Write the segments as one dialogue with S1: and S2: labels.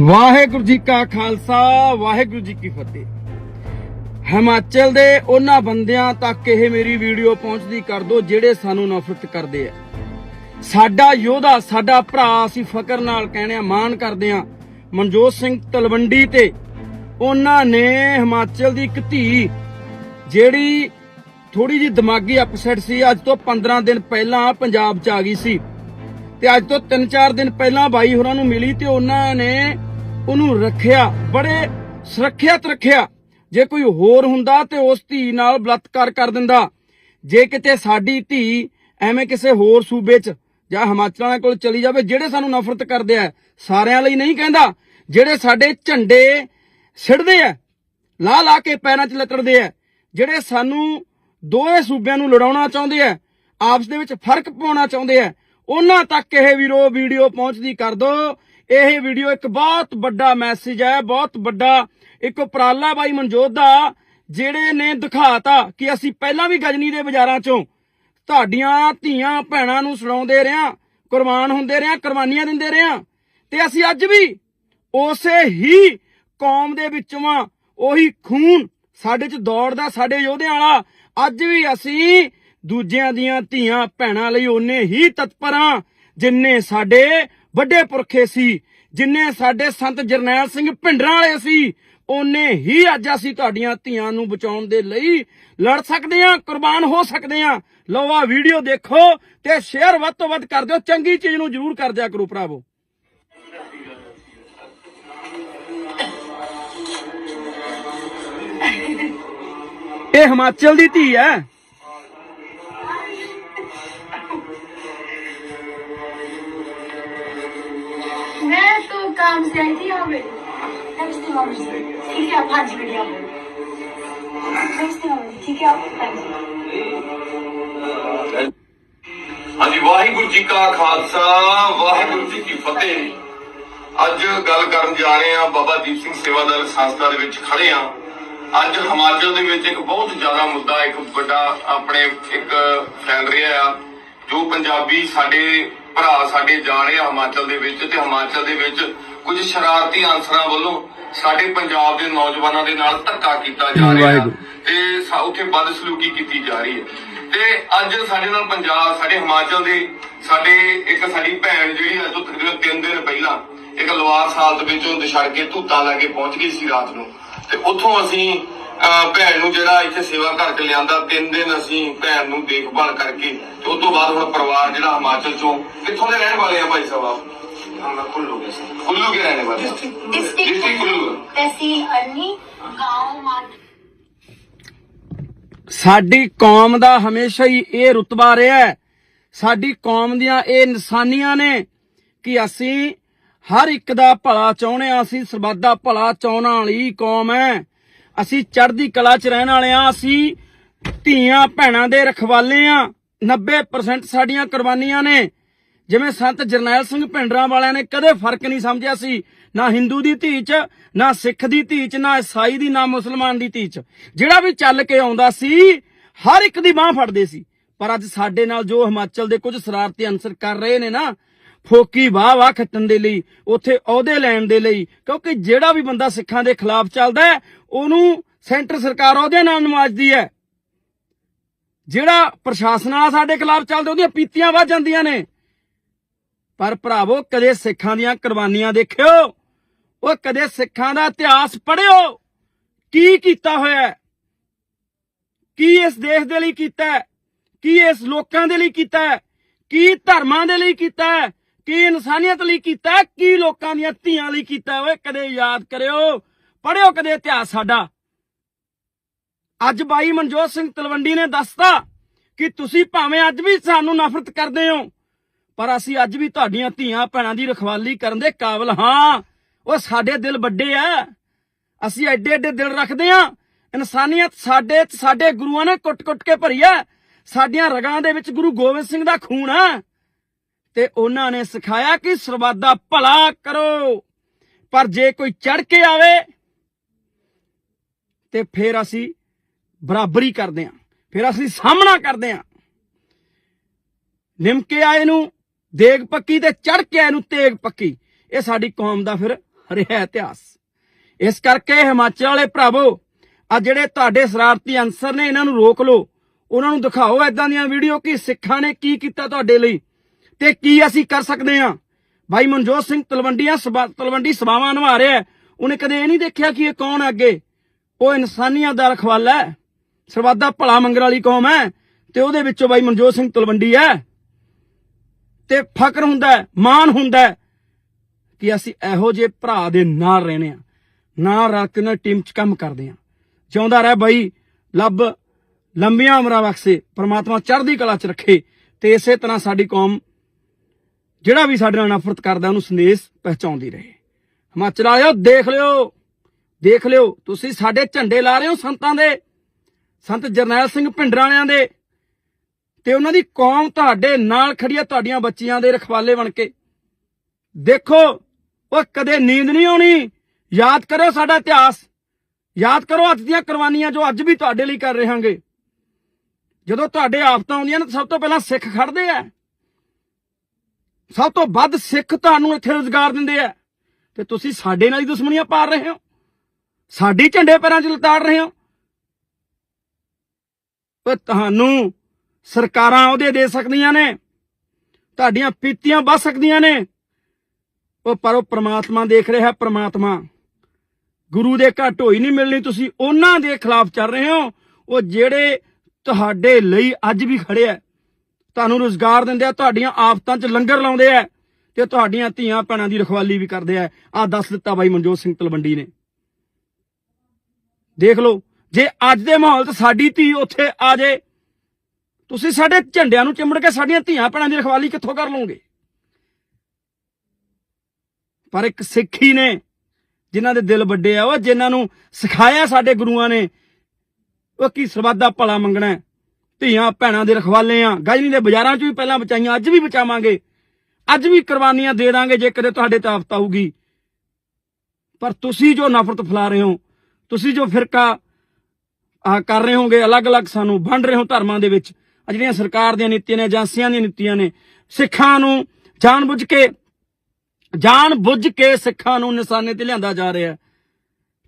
S1: ਵਾਹਿਗੁਰੂ ਜੀ ਕਾ ਖਾਲਸਾ, ਵਾਹਿਗੁਰੂ ਜੀ ਕੀ ਫਤਿਹ। ਹਿਮਾਚਲ ਦੇ ਉਹਨਾਂ ਬੰਦਿਆਂ ਤੱਕ ਇਹ ਮੇਰੀ ਵੀਡੀਓ ਪਹੁੰਚਦੀ ਕਰ ਦਿਓ ਜਿਹੜੇ ਸਾਨੂੰ ਨਫ਼ਰਤ ਕਰਦੇ ਆ। ਸਾਡਾ ਯੋਧਾ, ਸਾਡਾ ਭਰਾ ਅਸੀਂ ਫਕਰ ਨਾਲ ਕਹਿੰਦੇ ਆ ਮਾਣ ਕਰਦੇ ਆ ਮਨਜੋਤ ਸਿੰਘ ਤਲਵੰਡੀ ਤੇ ਉਹਨਾਂ ਨੇ ਹਿਮਾਚਲ ਦੀ ਇੱਕ ਧੀ ਜਿਹੜੀ ਥੋੜੀ ਜੀ ਦਿਮਾਗੀ ਅਪਸੈਟ ਸੀ, ਅੱਜ ਤੋਂ 15 ਦਿਨ ਪਹਿਲਾਂ ਪੰਜਾਬ ਚ ਆ ਗਈ ਸੀ। ਤੇ ਅੱਜ ਤੋਂ 3-4 ਦਿਨ ਪਹਿਲਾਂ ਬਾਈ ਹੋਰਾਂ ਨੂੰ ਮਿਲੀ ਤੇ ਉਹਨਾਂ ਨੇ ਉਹਨੂੰ ਰੱਖਿਆ, ਬੜੇ ਸੁਰੱਖਿਅਤ ਰੱਖਿਆ। ਜੇ ਕੋਈ ਹੋਰ ਹੁੰਦਾ ਤੇ ਉਸ ਧੀ ਨਾਲ ਬਲਾਤਕਾਰ ਕਰ ਦਿੰਦਾ। ਜੇ ਕਿਤੇ ਸਾਡੀ ਧੀ ਐਵੇਂ ਕਿਸੇ ਹੋਰ ਸੂਬੇ 'ਚ ਜਾਂ ਹਿਮਾਚਲਾਂ ਕੋਲ ਚਲੀ ਜਾਵੇ, ਜਿਹੜੇ ਸਾਨੂੰ ਨਫ਼ਰਤ ਕਰਦੇ ਆ, ਸਾਰਿਆਂ ਲਈ ਨਹੀਂ ਕਹਿੰਦਾ। ਜਿਹੜੇ ਸਾਡੇ ਝੰਡੇ ਸਿੜਦੇ ਆ ਲਾ ਲਾ ਕੇ ਪੈਰਾਂ 'ਚ ਲਤੜਦੇ ਆ, ਜਿਹੜੇ ਸਾਨੂੰ ਦੋਵੇਂ ਸੂਬਿਆਂ ਨੂੰ ਲੜਾਉਣਾ ਚਾਹੁੰਦੇ ਆ, ਆਪਸ ਦੇ ਵਿੱਚ ਫ਼ਰਕ ਪਾਉਣਾ ਚਾਹੁੰਦੇ ਆ ਉਹਨਾਂ ਤੱਕ ਇਹ ਵੀਰੋ ਵੀਡੀਓ ਪਹੁੰਚਦੀ ਕਰ ਦੋ। ਇਹ ਵੀਡੀਓ ਇੱਕ ਬਹੁਤ ਵੱਡਾ ਮੈਸੇਜ ਹੈ, ਬਹੁਤ ਵੱਡਾ ਇੱਕ ਉਪਰਾਲਾ ਬਾਈ ਮਨਜੋਤ ਦਾ, ਜਿਹੜੇ ਨੇ ਦਿਖਾਤਾ ਕਿ ਅਸੀਂ ਪਹਿਲਾਂ ਵੀ ਗਜਨੀ ਦੇ ਬਾਜ਼ਾਰਾਂ 'ਚੋਂ ਤੁਹਾਡੀਆਂ ਧੀਆਂ ਭੈਣਾਂ ਨੂੰ ਛਡਾਉਂਦੇ ਰਿਆਂ ਕੁਰਬਾਨ ਹੁੰਦੇ ਰਿਆਂ ਕੁਰਬਾਨੀਆਂ ਦਿੰਦੇ ਰਿਆਂ ਤੇ ਅਸੀਂ ਅੱਜ ਵੀ ਉਸੇ ਹੀ ਕੌਮ ਦੇ ਵਿੱਚੋਂ ਉਹੀ ਖੂਨ ਸਾਡੇ 'ਚ ਦੌੜਦਾ, ਸਾਡੇ ਯੋਧਿਆਂ ਵਾਲਾ। ਅੱਜ ਵੀ ਅਸੀਂ ਦੂਜਿਆਂ ਦੀਆਂ ਧੀਆਂ ਭੈਣਾਂ ਲਈ ਓਨੇ ਹੀ ਤਤਪਰਾਂ, ਜਿੰਨੇ ਸਾਡੇ ਵੱਡੇ ਪੁਰਖੇ ਸੀ, ਜਿੰਨੇ ਸਾਡੇ ਸੰਤ ਜਰਨੈਲ ਸਿੰਘ ਭਿੰਡਰਾਂ ਵਾਲੇ ਸੀ, ਓਨੇ ਹੀ ਅੱਜ ਅਸੀਂ ਤੁਹਾਡੀਆਂ ਧੀਆਂ ਨੂੰ ਬਚਾਉਣ ਦੇ ਲਈ ਲੜ ਸਕਦੇ ਹਾਂ, ਕੁਰਬਾਨ ਹੋ ਸਕਦੇ ਹਾਂ। ਲਓ ਆ ਵੀਡੀਓ ਦੇਖੋ ਤੇ ਸ਼ੇਅਰ ਵੱਧ ਤੋਂ ਵੱਧ ਕਰ ਦਿਓ, ਚੰਗੀ ਚੀਜ਼ ਨੂੰ ਜ਼ਰੂਰ ਕਰ ਦਿਆ ਕਰੋ ਭਰਾਵੋ। ਇਹ ਹਿਮਾਚਲ ਦੀ ਧੀ ਹੈ।
S2: ਹਾਂਜੀ, ਵਾਹਿਗੁਰੂ ਜੀ ਕਾ ਖਾਲਸਾ, ਵਾਹਿਗੁਰੂ ਜੀ ਕੀ ਫਤਿਹ। ਅੱਜ ਗੱਲ ਕਰਨ ਜਾ ਰਹੇ ਆ ਬਾਬਾ ਦੀਪ ਸਿੰਘ ਸੇਵਾਦਾਰ ਸੰਸਥਾ ਦੇ ਵਿੱਚ ਖੜੇ ਆ ਅੱਜ ਹਿਮਾਚਲ ਦੇ ਵਿੱਚ ਇੱਕ ਬਹੁਤ ਜ਼ਿਆਦਾ ਮੁੱਦਾ, ਇੱਕ ਵੱਡਾ ਆਪਣੇ ਇੱਕ ਫੈਲ ਰਿਹਾ ਆ, ਜੋ ਪੰਜਾਬੀ ਸਾਡੇ ਭਰਾ ਸਾਡੇ ਜਾ ਰਹੇ ਆ ਹਿਮਾਚਲ ਦੇ ਵਿੱਚ ਤੇ ਹਿਮਾਚਲ ਦੇ ਵਿੱਚ ਕੁਝ ਸ਼ਰਾਰਤੀ ਅਨਸਰਾਂ ਵੱਲੋਂ ਸਾਡੇ ਪੰਜਾਬ ਦੇ ਨੌਜਵਾਨਾਂ ਦੇ ਨਾਲ ਧੱਕਾ ਕੀਤਾ ਜਾ ਰਿਹਾ। ਤੇ ਉੱਥੇ ਬਦਸਲੂਕੀ ਕੀਤੀ ਜਾ ਰਹੀ ਹੈ ਤੇ ਅੱਜ ਸਾਡੇ ਨਾਲ ਪੰਜਾਬ ਸਾਡੇ ਹਿਮਾਚਲ ਦੇ ਸਾਡੇ ਇੱਕ ਸਾਡੀ ਭੈਣ ਜਿਹੜੀ ਅੱਜ ਤੋਂ ਤਕਰੀਬਨ 3 ਦਿਨ ਪਹਿਲਾਂ ਇੱਕ ਲਵਾਰ ਸਾਲ ਦੇ ਵਿੱਚੋਂ ਦਸ਼ੜ ਕੇ ਧੂਤਾਂ ਲੈ ਕੇ ਪਹੁੰਚ ਗਈ ਸੀ ਰਾਤ ਨੂੰ ਤੇ ਉੱਥੋਂ ਅਸੀਂ ਭੈਣ ਨੂੰ ਜਿਹੜਾ ਇੱਥੇ ਸੇਵਾ ਕਰਕੇ ਲਿਆਂਦਾ ਤਿੰਨ ਦਿਨ ਅਸੀਂ ਭੈਣ ਨੂੰ ਦੇਖਭਾਲ ਕਰਕੇ ਤੇ ਉਸ ਤੋਂ ਬਾਅਦ ਹੁਣ ਪਰਿਵਾਰ ਜਿਹੜਾ ਹਿਮਾਚਲ ਚੋਂ ਕਿੱਥੋਂ ਦੇ ਰਹਿਣ ਵਾਲੇ ਆ ਭਾਈ ਸਾਹਿਬ ਆਪ? ਕੁੱਲੂ ਦੇ ਰਹਿਣ ਵਾਲੇ ਡਿਸਟ੍ਰਿਕਟ ਕੁੱਲੂ
S3: ਤਹਿਸੀਲ ਅਰਨੀ گاؤں ਮਾਨ
S1: ਸਾਡੀ ਕੌਮ ਦਾ ਹਮੇਸ਼ਾ ਹੀ ਇਹ ਰੁਤਬਾ ਰਿਹਾ ਹੈ। ਸਾਡੀ ਕੌਮ ਦੀਆਂ ਇਹ ਨਿਸ਼ਾਨੀਆਂ ਨੇ ਕਿ ਅਸੀਂ ਹਰ ਇੱਕ ਦਾ ਭਲਾ ਚਾਹੁੰਦੇ ਆ ਅਸੀਂ ਸਰਬੱਤ ਦਾ ਭਲਾ ਚਾਹੁਣ ਵਾਲੀ ਕੌਮ ਹੈ। ਅਸੀਂ ਚੜ੍ਹਦੀ ਕਲਾ 'ਚ ਰਹਿਣ ਵਾਲੇ ਹਾਂ, ਅਸੀਂ ਧੀਆਂ ਭੈਣਾਂ ਦੇ ਰਖਵਾਲੇ ਹਾਂ। 90% ਸਾਡੀਆਂ ਕੁਰਬਾਨੀਆਂ ਨੇ। ਜਿਵੇਂ ਸੰਤ ਜਰਨੈਲ ਸਿੰਘ ਭਿੰਡਰਾਂ ਵਾਲਿਆਂ ਨੇ ਕਦੇ ਫ਼ਰਕ ਨਹੀਂ ਸਮਝਿਆ ਸੀ, ਨਾ ਹਿੰਦੂ ਦੀ ਧੀ 'ਚ, ਨਾ ਸਿੱਖ ਦੀ ਧੀ 'ਚ, ਨਾ ਈਸਾਈ ਦੀ, ਨਾ ਮੁਸਲਮਾਨ ਦੀ ਧੀ 'ਚ। ਜਿਹੜਾ ਵੀ ਚੱਲ ਕੇ ਆਉਂਦਾ ਸੀ, ਹਰ ਇੱਕ ਦੀ ਬਾਹ ਫੜਦੇ ਸੀ। ਪਰ ਅੱਜ ਸਾਡੇ ਨਾਲ ਜੋ ਹਿਮਾਚਲ ਦੇ ਕੁਝ ਸ਼ਰਾਰਤੀ ਅਨਸਰ ਕਰ ਰਹੇ ਨੇ ਨਾ ਫੋਕੀ ਵਾਹ ਵਾਹ ਖੱਟਣ ਦੇ ਲਈ, ਉੱਥੇ ਅਹੁਦੇ ਲੈਣ ਦੇ ਲਈ, ਕਿਉਂਕਿ ਜਿਹੜਾ ਵੀ ਬੰਦਾ ਸਿੱਖਾਂ ਦੇ ਖਿਲਾਫ ਚੱਲਦਾ ਹੈ, ਉਹਨੂੰ ਸੈਂਟਰ ਸਰਕਾਰ ਉਹਦੇ ਨਾਲ ਨਵਾਜਦੀ ਹੈ। ਜਿਹੜਾ ਪ੍ਰਸ਼ਾਸਨ ਆ ਸਾਡੇ ਖਿਲਾਫ ਚੱਲਦਾ, ਉਹਦੀਆਂ ਪੀਤੀਆਂ ਵੱਜ ਜਾਂਦੀਆਂ ਨੇ। ਪਰ ਭਰਾਵੋ, ਕਦੇ ਸਿੱਖਾਂ ਦੀਆਂ ਕੁਰਬਾਨੀਆਂ ਦੇਖਿਓ, ਉਹ ਕਦੇ ਸਿੱਖਾਂ ਦਾ ਇਤਿਹਾਸ ਪੜਿਓ ਕੀ ਕੀਤਾ ਹੋਇਆ ਕੀ ਇਸ ਦੇਸ਼ ਦੇ ਲਈ ਕੀਤਾ ਕੀ ਇਸ ਲੋਕਾਂ ਦੇ ਲਈ ਕੀਤਾ ਕੀ ਧਰਮਾਂ ਦੇ ਲਈ ਕੀਤਾ ਕੀ ਇਨਸਾਨੀਅਤ ਲਈ ਕੀਤਾ ਕੀ ਲੋਕਾਂ ਦੀਆਂ ਧੀਆਂ ਲਈ ਕੀਤਾ ਓਏ, ਕਦੇ ਯਾਦ ਕਰਿਓ ਪੜਿਓ ਕਦੇ ਇਤਿਹਾਸ ਸਾਡਾ। ਅੱਜ ਬਾਈ ਮਨਜੋਤ ਸਿੰਘ ਤਲਵੰਡੀ ਨੇ ਦੱਸਤਾ ਕਿ ਤੁਸੀਂ ਭਾਵੇਂ ਅੱਜ ਵੀ ਸਾਨੂੰ ਨਫ਼ਰਤ ਕਰਦੇ ਹੋ, ਪਰ ਅਸੀਂ ਅੱਜ ਵੀ ਤੁਹਾਡੀਆਂ ਧੀਆਂ ਭੈਣਾਂ ਦੀ ਰਖਵਾਲੀ ਕਰਨ ਦੇ ਕਾਬਲ ਹਾਂ। ਉਹ ਸਾਡੇ ਦਿਲ ਵੱਡੇ ਆ। ਅਸੀਂ ਐਡੇ ਐਡੇ ਦਿਲ ਰੱਖਦੇ ਆ ਇਨਸਾਨੀਅਤ ਸਾਡੇ ਸਾਡੇ ਗੁਰੂਆਂ ਨੇ ਕੁੱਟ-ਕੁੱਟ ਕੇ ਭਰੀ ਆ ਸਾਡੀਆਂ ਰਗਾਂ ਦੇ ਵਿੱਚ ਗੁਰੂ ਗੋਬਿੰਦ ਸਿੰਘ ਦਾ ਖੂਨ ਆ ਤੇ ਉਹਨਾਂ ਨੇ ਸਿਖਾਇਆ ਕਿ ਸਰਬੱਤ ਦਾ ਭਲਾ ਕਰੋ। ਪਰ ਜੇ ਕੋਈ ਚੜ ਕੇ ਆਵੇ, ਤੇ ਫਿਰ ਅਸੀਂ ਬਰਾਬਰੀ ਕਰਦੇ ਹਾਂ। ਫਿਰ ਅਸੀਂ ਸਾਹਮਣਾ ਕਰਦੇ ਹਾਂ। ਨਿਮਕੇ ਆਏ ਨੂੰ ਦੇਗ ਪੱਕੀ ਤੇ ਚੜ ਕੇ ਆਏ ਨੂੰ ਤੇਗ ਪੱਕੀ। ਇਹ ਸਾਡੀ ਕੌਮ ਦਾ ਫਿਰ ਰਿਹਾ ਇਤਿਹਾਸ। ਇਸ ਕਰਕੇ ਹਿਮਾਚਲ ਵਾਲੇ ਭਰਾਵੋ ਆ ਜਿਹੜੇ ਤੁਹਾਡੇ ਸ਼ਰਾਰਤੀ ਅਨਸਰ ਨੇ, ਇਹਨਾਂ ਨੂੰ ਰੋਕ ਲਓ। ਉਹਨਾਂ ਨੂੰ ਦਿਖਾਓ ਐਦਾਂ ਦੀਆਂ ਵੀਡੀਓ ਕਿ ਸਿੱਖਾਂ ਨੇ ਕੀ ਕੀਤਾ ਤੁਹਾਡੇ ਲਈ। ਤੇ ਕੀ ਅਸੀਂ ਕਰ ਸਕਦੇ ਹਾਂ? ਭਾਈ ਮਨਜੋਤ ਸਿੰਘ ਤਲਵੰਡੀਆਂ ਸਭਾ- ਤਲਵੰਡੀ ਸਭਾਵਾਂ ਨਿਭਾ ਰਿਹਾ ਉਹਨੇ ਕਦੇ ਇਹ ਨਹੀਂ ਦੇਖਿਆ ਕਿ ਇਹ ਕੌਣ ਹੈ ਅੱਗੇ? ਉਹ ਇਨਸਾਨੀਅਤ ਦਾ ਰਖਵਾਲਾ ਹੈ। ਸਰਬੱਤ ਭਲਾ ਮੰਗਣ ਵਾਲੀ ਕੌਮ ਹੈ ਤੇ ਉਹਦੇ ਵਿੱਚੋਂ ਭਾਈ ਮਨਜੋਤ ਸਿੰਘ ਤਲਵੰਡੀ ਹੈ। ਤੇ ਫਕਰ ਹੁੰਦਾ ਮਾਣ ਹੁੰਦਾ ਕਿ ਅਸੀਂ ਇਹੋ ਜਿਹੇ ਭਰਾ ਦੇ ਨਾਲ ਰਹਿੰਦੇ ਆ ਨਾਲ ਰੱਖ ਕੇ ਨਾਲ ਟੀਮ 'ਚ ਕੰਮ ਕਰਦੇ ਆ ਜਿਉਂਦਾ ਰਹਿ ਬਾਈ ਲੱਭ ਲੰਬੀਆਂ ਉਮਰਾਂ ਬਖਸ਼ੇ, ਪ੍ਰਮਾਤਮਾ ਚੜ੍ਹਦੀ ਕਲਾ 'ਚ ਰੱਖੇ ਤੇ ਇਸੇ ਤਰ੍ਹਾਂ ਸਾਡੀ ਕੌਮ ਜਿਹੜਾ ਵੀ ਸਾਡੇ ਨਾਲ ਨਫ਼ਰਤ ਕਰਦਾ, ਉਹਨੂੰ ਸੰਦੇਸ਼ ਪਹੁੰਚਾਉਂਦੀ ਰਹੇ। ਹਿਮਾਚਲ ਆਇਓ ਦੇਖ ਲਿਓ ਦੇਖ ਲਿਓ, ਤੁਸੀਂ ਸਾਡੇ ਝੰਡੇ ਲਾ ਰਹੇ ਹੋ ਸੰਤਾਂ ਦੇ, ਸੰਤ ਜਰਨੈਲ ਸਿੰਘ ਭਿੰਡਰਾਂ ਵਾਲਿਆਂ ਦੇ, ਤੇ ਉਹਨਾਂ ਦੀ ਕੌਮ ਤੁਹਾਡੇ ਨਾਲ ਖੜੀ ਹੈ ਤੁਹਾਡੀਆਂ ਬੱਚੀਆਂ ਦੇ ਰਖਵਾਲੇ ਬਣ ਕੇ। ਦੇਖੋ, ਉਹ ਕਦੇ ਨੀਂਦ ਨਹੀਂ ਆਉਣੀ। ਯਾਦ ਕਰੋ ਸਾਡਾ ਇਤਿਹਾਸ। ਯਾਦ ਕਰੋ ਅੱਜ ਦੀਆਂ ਕੁਰਬਾਨੀਆਂ ਜੋ ਅੱਜ ਵੀ ਤੁਹਾਡੇ ਲਈ ਕਰ ਰਹੇ ਹਾਂਗੇ ਜਦੋਂ ਤੁਹਾਡੇ ਆਫਤਾਂ ਆਉਂਦੀਆਂ ਨੇ, ਤਾਂ ਸਭ ਤੋਂ ਪਹਿਲਾਂ ਸਿੱਖ ਖੜਦੇ ਆ। ਸਭ ਤੋਂ ਵੱਧ ਸਿੱਖ ਤੁਹਾਨੂੰ ਇੱਥੇ ਰੋਜ਼ਗਾਰ ਦਿੰਦੇ ਆ। ਤੇ ਤੁਸੀਂ ਸਾਡੇ ਨਾਲ ਹੀ ਦੁਸ਼ਮਣੀਆਂ ਪਾਰ ਰਹੇ ਹੋ। ਸਾਡੀ ਝੰਡੇ ਪੈਰਾਂ 'ਚ ਲਤਾੜ ਰਹੇ ਹੋ। ਉਹ ਤੁਹਾਨੂੰ ਸਰਕਾਰਾਂ ਉਹਦੇ ਦੇ ਸਕਦੀਆਂ ਨੇ। ਤੁਹਾਡੀਆਂ ਪੀਤੀਆਂ ਵੱਧ ਸਕਦੀਆਂ ਨੇ। ਉਹ ਪਰ ਉਹ ਪ੍ਰਮਾਤਮਾ ਦੇਖ ਰਿਹਾ ਪ੍ਰਮਾਤਮਾ। ਗੁਰੂ ਦੇ ਘਰ ਢੋਈ ਨਹੀਂ ਮਿਲਣੀ, ਤੁਸੀਂ ਉਹਨਾਂ ਦੇ ਖਿਲਾਫ ਚੱਲ ਰਹੇ ਹੋ। ਉਹ ਜਿਹੜੇ ਤੁਹਾਡੇ ਲਈ ਅੱਜ ਵੀ ਖੜੇ ਆ। ਤੁਹਾਨੂੰ ਰੋਜ਼ਗਾਰ ਦਿੰਦੇ ਆ, ਤੁਹਾਡੀਆਂ ਆਫਤਾਂ 'ਚ ਲੰਗਰ ਲਾਉਂਦੇ ਆ ਤੇ ਤੁਹਾਡੀਆਂ ਧੀਆਂ ਭੈਣਾਂ ਦੀ ਰਖਵਾਲੀ ਵੀ ਕਰਦੇ ਆ। ਆ ਦੱਸ ਦਿੱਤਾ ਬਾਈ ਮਨਜੋਤ ਸਿੰਘ ਤਲਵੰਡੀ ਨੇ। ਦੇਖ ਲਓ, ਜੇ ਅੱਜ ਦੇ ਮਾਹੌਲ 'ਚ ਸਾਡੀ ਧੀ ਉੱਥੇ ਆ ਜੇ, ਤੁਸੀਂ ਸਾਡੇ ਝੰਡਿਆਂ ਨੂੰ ਚਿੰਬੜ ਕੇ ਸਾਡੀਆਂ ਧੀਆਂ ਭੈਣਾਂ ਦੀ ਰਖਵਾਲੀ ਕਿੱਥੋਂ ਕਰ ਲਓਗੇ? ਪਰ ਇੱਕ ਸਿੱਖੀ ਨੇ ਜਿਨ੍ਹਾਂ ਦੇ ਦਿਲ ਵੱਡੇ ਆ, ਉਹ ਜਿਨ੍ਹਾਂ ਨੂੰ ਸਿਖਾਇਆ ਸਾਡੇ ਗੁਰੂਆਂ ਨੇ, ਉਹ ਕੀ ਸਰਬੱਤ ਦਾ ਭਲਾ ਮੰਗਣਾ ਧੀਆਂ ਭੈਣਾਂ ਦੇ ਰਖਵਾਲੇ ਆ। ਗਾਇਨੀ ਦੇ ਬਾਜ਼ਾਰਾਂ 'ਚ ਵੀ ਪਹਿਲਾਂ ਬਚਾਈਆਂ, ਅੱਜ ਵੀ ਬਚਾਵਾਂਗੇ। ਅੱਜ ਵੀ ਕੁਰਬਾਨੀਆਂ ਦੇ ਦਾਂਗੇ ਜੇ ਕਦੇ ਤੁਹਾਡੇ ਤੇ ਆਫਤ ਆਊਗੀ। ਪਰ ਤੁਸੀਂ ਜੋ ਨਫ਼ਰਤ ਫੈਲਾ ਰਹੇ ਹੋ, ਤੁਸੀਂ ਜੋ ਫਿਰਕਾ, ਆ, ਕਰ ਰਹੇ ਹੋਗੇ, ਅਲੱਗ-ਅਲੱਗ ਸਾਨੂੰ ਵੰਡ ਰਹੇ ਹੋ ਧਰਮਾਂ ਦੇ ਵਿੱਚ। ਆ ਜਿਹੜੀਆਂ ਸਰਕਾਰ ਦੀਆਂ ਨੀਤੀਆਂ ਨੇ, ਏਜੰਸੀਆਂ ਦੀਆਂ ਨੀਤੀਆਂ ਨੇ, ਸਿੱਖਾਂ ਨੂੰ ਜਾਣਬੁੱਝ ਕੇ ਜਾਣ ਬੁੱਝ ਕੇ ਸਿੱਖਾਂ ਨੂੰ ਨਿਸ਼ਾਨੇ ਤੇ ਲਿਆਂਦਾ ਜਾ ਰਿਹਾ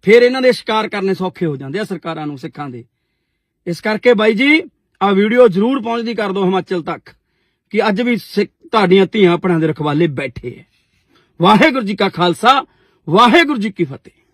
S1: ਫਿਰ ਇਹਨਾਂ ਦੇ ਸ਼ਿਕਾਰ ਕਰਨੇ ਸੌਖੇ ਹੋ ਜਾਂਦੇ ਆ ਸਰਕਾਰਾਂ ਨੂੰ, ਸਿੱਖਾਂ ਦੇ। ਇਸ ਕਰਕੇ ਬਾਈ ਜੀ ਆ ਵੀਡੀਓ ਜ਼ਰੂਰ ਪਹੁੰਚਦੀ ਕਰ ਦਿਓ ਹਿਮਾਚਲ ਤੱਕ ਕਿ ਅੱਜ ਵੀ ਸਿੱਖ ਤੁਹਾਡੀਆਂ ਧੀਆਂ ਆਪਣਿਆਂ ਦੇ ਰਖਵਾਲੇ ਬੈਠੇ ਆ। ਵਾਹਿਗੁਰੂ ਜੀ ਕਾ ਖਾਲਸਾ, ਵਾਹਿਗੁਰੂ ਜੀ ਕੀ ਫਤਿਹ।